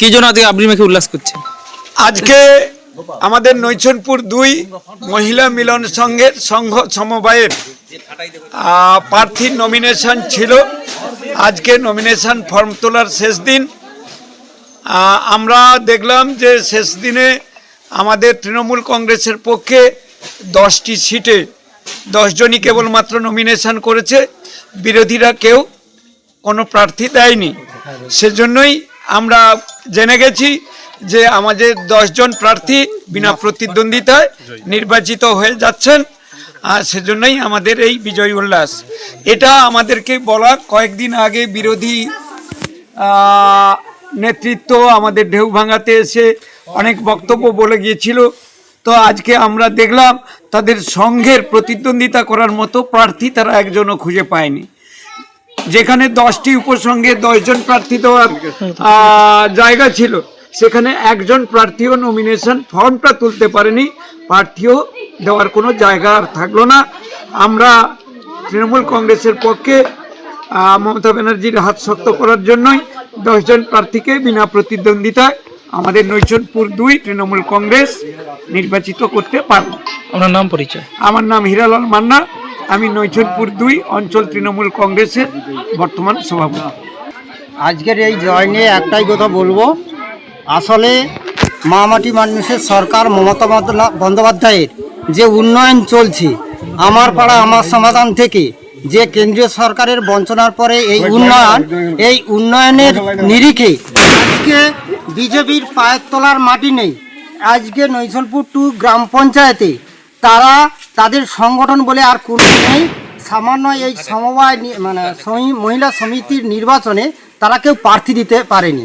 কি জন্য আজকে আবরি মেখে উল্লাস করছেন? আজকে আমাদের নৈচনপুর দুই মহিলা মিলন সংঘের সংঘ সমবায়ের প্রার্থীর নমিনেশন ছিল। আজকে নমিনেশন ফর্ম তোলার শেষ দিন। আমরা দেখলাম যে শেষ দিনে আমাদের তৃণমূল কংগ্রেসের পক্ষে দশটি সিটে দশজনই কেবলমাত্র নমিনেশন করেছে। বিরোধীরা কেউ কোনো প্রার্থী দেয়নি। সেজন্যই আমরা জেনে গেছি যে আমাদের দশজন প্রার্থী বিনা প্রতিদ্বন্দ্বিতায় নির্বাচিত হয়ে যাচ্ছেন, আর সেজন্যই আমাদের এই বিজয় উল্লাস। এটা আমাদেরকে বলা কয়েকদিন আগে বিরোধী নেতৃত্ব আমাদের ঢেউ ভাঙাতে এসে অনেক বক্তব্য বলে গিয়েছিল। তো আজকে আমরা দেখলাম তাদের সংঘের প্রতিদ্বন্দ্বিতা করার মতো প্রার্থী তারা একজনও খুঁজে পায়নি। যেখানে দশটি উপসংঘে দশজন প্রার্থী দেওয়ার জায়গা ছিল সেখানে একজন প্রার্থীও নমিনেশন ফর্মটা তুলতে পারেনি প্রার্থীও দেওয়ার কোনো জায়গা আর থাকল না। আমরা তৃণমূল কংগ্রেসের পক্ষে মমতা ব্যানার্জির হাত শক্ত করার জন্যই দশজন প্রার্থীকে বিনা প্রতিদ্বন্দ্বিতায় আমাদের নৈচনপুর দুই তৃণমূল কংগ্রেস নির্বাচিত করতে পারব। আপনার নাম পরিচয়? আমার নাম হীরালাল মান্না। আমি নৈচনপুর দুই, অঞ্চল তৃণমূল কংগ্রেসের বর্তমান সভাপতি। আজকের এই জয় নিয়ে একটাই কথা বলব। আসলে মামাটি মানুষের সরকার মমতা বন্দ্যোপাধ্যায়ের যে উন্নয়ন চলছে, আমার পাড়া, আমার সমাধান থেকে যে কেন্দ্রীয় সরকারের বঞ্চনার পরে এই উন্নয়ন, এই উন্নয়নের নিরিখে আজকে বিজেপির পায়ের তলার মাটি নেই। আজকে নৈশলপুর টু গ্রাম পঞ্চায়েতে তারা তাদের সংগঠন বলে আর কোনো নেই। সামান্য এই সমবায় মানে মহিলা সমিতির নির্বাচনে তারা কেউ প্রার্থী দিতে পারেনি।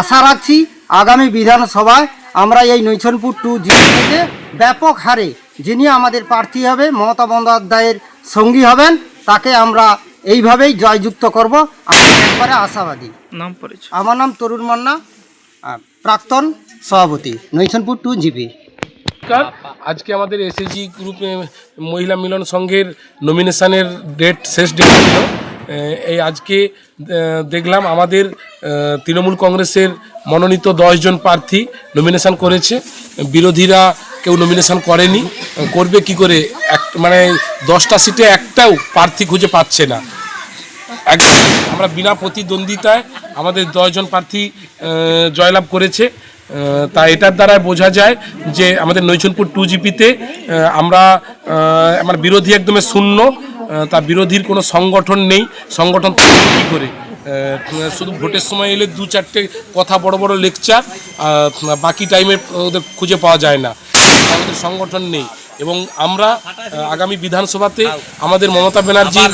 আশা রাখছি আগামী বিধানসভায় আমরা এই নৈছনপুর টু জিরো থেকে ব্যাপক হারে যিনি আমাদের প্রার্থী হবে মমতা বন্দ্যোপাধ্যায়ের সঙ্গী হবেন তাকে আমরা এইভাবেই জয়যুক্ত করব। আমি একবারে আশাবাদী। নাম পরিচয়। আমার নাম তরুণ মান্না প্রাক্তন সভাপতি নৈছনপুর টু জিপি। নমস্কার। আজকে আমাদের এসএসজি গ্রুপে মহিলা মিলন সংঘের নমিনেশানের ডেট শেষ ডেট ছিল। এই আজকে দেখলাম আমাদের তৃণমূল কংগ্রেসের মনোনীত দশজন প্রার্থী নমিনেশন করেছে। বিরোধীরা কেউ নমিনেশন করেনি। করবে কি করে? এক মানে দশটা সিটে একটাও প্রার্থী খুঁজে পাচ্ছে না। একদম আমরা বিনা প্রতিদ্বন্দ্বিতায় আমাদের দশজন প্রার্থী জয়লাভ করেছে। তা এটার দ্বারা বোঝা যায় যে আমাদের নৈচনপুর টু জিপিতে আমরা আমার বিরোধী একদমে শূন্য তা বিরোধীর কোনো সংগঠন নেই। সংগঠন কী করে? শুধু ভোটের সময় এলে দু চারটে কথা বড় বড় লেকচার বাকি টাইমে ওদের খুঁজে পাওয়া যায় না। আমাদের সংগঠন নেই। এবং আমরা আগামী বিধানসভাতে আমাদের মমতা ব্যানার্জির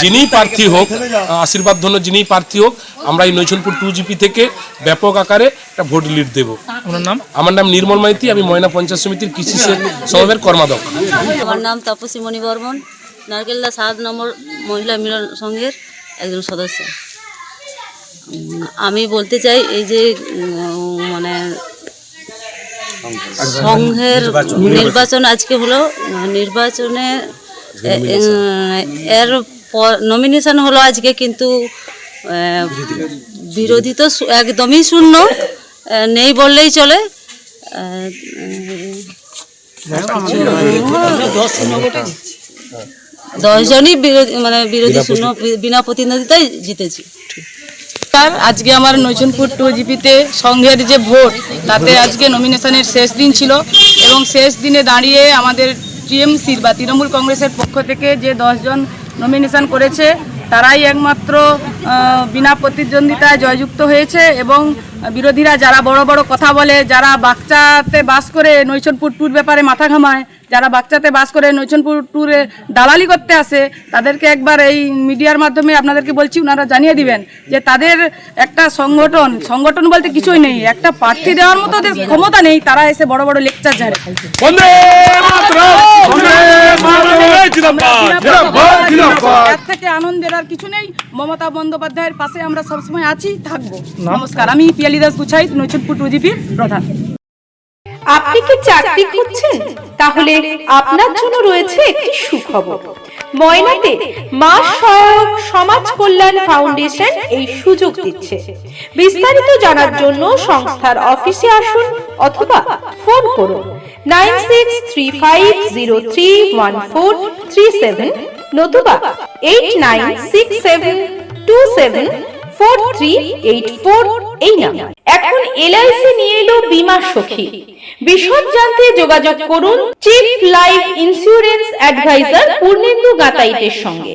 যিনিই প্রার্থী হোক আশীর্বাদ ধন্য যিনিই প্রার্থী হোক আমরা এই নৈচনপুর টু জিপি থেকে ব্যাপক আকারে একটা ভোট লিড দেব। নাম? আমার নাম নির্মল মাইতি আমি ময়না পঞ্চায়েত সমিতির কৃষি সে- সমবায়ের কর্মাধ্যক্ষ। আমার নাম তাপসী মণি বর্মন নারকেলদা সাত নম্বর মহিলা মিলন সংঘের একজন সদস্য। আমি বলতে চাই এই যে সংঘের নির্বাচন। আজকে হলো নির্বাচনে এর নমিনেশন হলো আজকে কিন্তু বিরোধী তো একদমই শূন্য নেই বললেই চলে। দশজনই বিরোধী মানে বিরোধী শূন্য বিনা প্রতিদ্বন্দ্বিতায় জিতেছি। নমস্কার। আজকে আমার নৈচনপুর টু জিপিতে সংঘের যে ভোট, তাতে আজকে নমিনেশনের শেষ দিন ছিল এবং শেষ দিনে দাঁড়িয়ে আমাদের টিএমসির বা তৃণমূল কংগ্রেসের পক্ষ থেকে যে দশজন নমিনেশন করেছে তারাই একমাত্র বিনা প্রতিদ্বন্দ্বিতায় জয়যুক্ত হয়েছে এবং বিরোধীরা যারা বড় বড় কথা বলে, যারা বাচ্চাতে বাস করে নৈচনপুর ট্যুর ব্যাপারে মাথা ঘামায়, যারা বাচ্চাতে বাস করে নৈশনপুর ট্যুরে দালালি করতে আসে, তাদেরকে একবার এই মিডিয়ার মাধ্যমে আপনাদেরকে বলছি ওনারা জানিয়ে দিবেন যে তাদের একটা সংগঠন সংগঠন বলতে কিছুই নেই, একটা প্রার্থী দেওয়ার মতো ওদের ক্ষমতা নেই, তারা এসে বড় বড় লেকচার ঝাড়ে। বন্দে মাতরম! বন্দে মাতরম! জিন্দাবাদ! এর থেকে আনন্দের আর কিছু নেই। মমতা বন্দ্যোপাধ্যায়ের পাশে আমরা সবসময় আছি থাকব। নমস্কার। আমি পিয়ালি দাস গুছাই নৈচনপুর টু প্রধান। আপনি কি চাকরি খুঁজছেন তাহলে আপনার জন্য রয়েছে একটি সুখবর। ময়নাতে মা সহায়ক সমাজ কল্যাণ ফাউন্ডেশন এই সুযোগ দিচ্ছে। বিস্তারিত জানার জন্য সংস্থার অফিসে আসুন। অথবা ফোন করুন। Nine six three five zero three one four three seven নতুবা eight nine six seven two seven four three eight four এই নাম্বার। এখন এলআইসি নিয়ে এলো বীমা সখী। বিশদ জানতে যোগাযোগ করুন chief life insurance advisor Purnendu গাতাইতের সঙ্গে।